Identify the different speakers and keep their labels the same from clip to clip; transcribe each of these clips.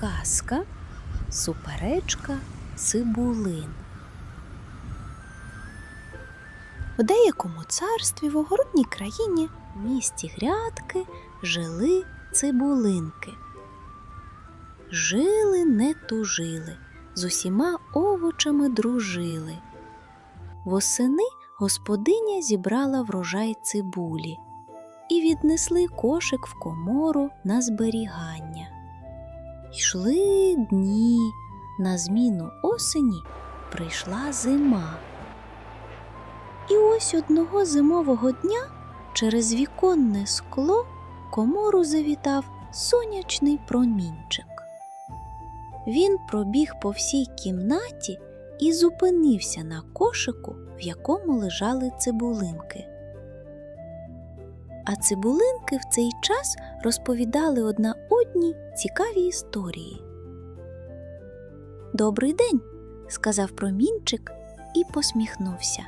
Speaker 1: Казка Суперечка цибулин. В деякому царстві в огородній країні в місті грядки жили цибулинки. Жили не тужили, з усіма овочами дружили. Восени господиня зібрала врожай цибулі і віднесли кошик в комору на зберігання. Йшли дні, на зміну осені прийшла зима. І ось одного зимового дня через віконне скло комору завітав сонячний промінчик. Він пробіг по всій кімнаті і зупинився на кошику, в якому лежали цибулинки. А цибулинки в цей час розповідали одна одній цікаві історії. Добрий день, сказав промінчик і посміхнувся.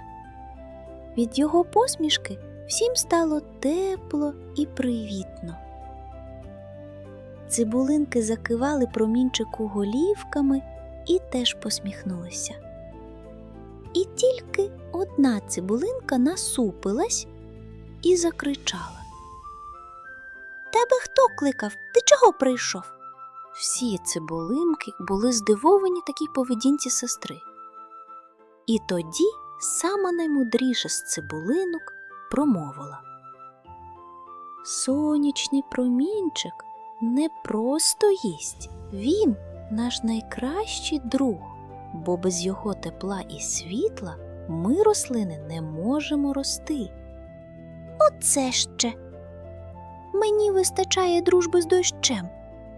Speaker 1: Від його посмішки всім стало тепло і привітно. Цибулинки закивали промінчику голівками і теж посміхнулися. І тільки одна цибулинка насупилась і закричала. Тебе хто кликав? Ти чого прийшов? Всі цибулинки були здивовані такій поведінці сестри. І тоді сама наймудріша з цибулинок промовила. Сонячний промінчик не просто їсть, він наш найкращий друг, бо без його тепла і світла ми рослини не можемо рости. Оце ще. Мені вистачає дружби з дощем,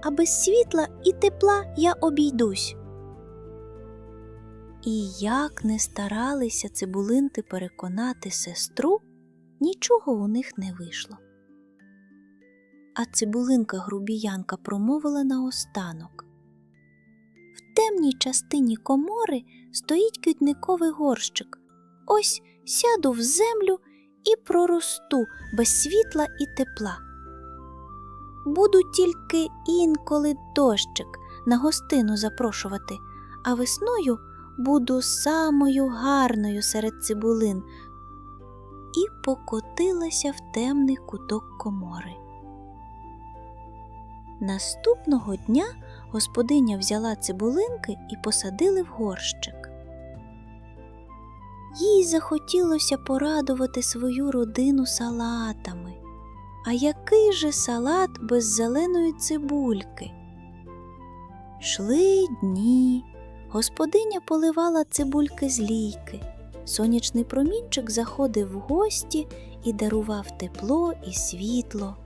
Speaker 1: а без світла і тепла я обійдусь. І як не старалися цибулинти переконати сестру, нічого у них не вийшло. А цибулинка грубіянка промовила наостанок. В темній частині комори стоїть квітниковий горщик. Ось сяду в землю і проросту без світла і тепла. Буду тільки інколи дощик на гостину запрошувати, а весною буду самою гарною серед цибулин. І покотилася в темний куток комори. Наступного дня господиня взяла цибулинки і посадили в горщик. Їй захотілося порадувати свою родину салатами. А який же салат без зеленої цибульки? Шли дні, господиня поливала цибульки з лійки, сонячний промінчик заходив в гості і дарував тепло і світло.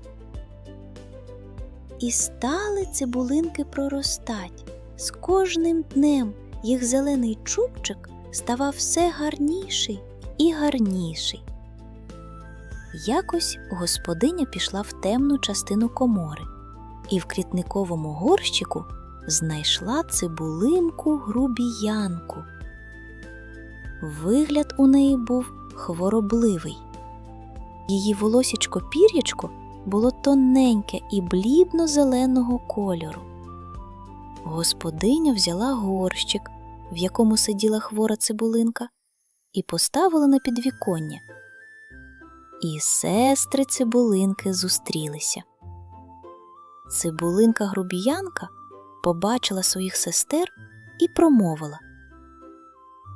Speaker 1: І стали цибулинки проростать. З кожним днем їх зелений чубчик ставав все гарніший і гарніший. Якось господиня пішла в темну частину комори і в квітниковому горщику знайшла цибулинку грубіянку. Вигляд у неї був хворобливий. Її волосічко пір'ячко було тоненьке і блідно-зеленого кольору. Господиня взяла горщик, в якому сиділа хвора цибулинка, і поставила на підвіконня. І сестри цибулинки зустрілися. Цибулинка грубіянка побачила своїх сестер і промовила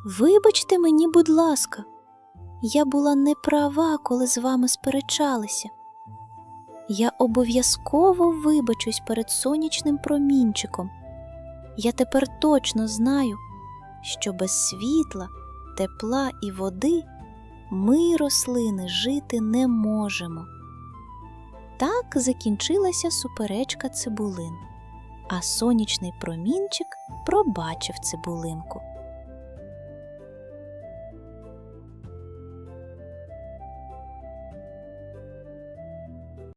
Speaker 1: Вибачте мені, будь ласка, я була неправа, коли з вами сперечалася. Я обов'язково вибачусь перед сонячним промінчиком. Я тепер точно знаю, що без світла, тепла і води ми, рослини, жити не можемо. Так закінчилася суперечка цибулин, а сонячний промінчик пробачив цибулинку.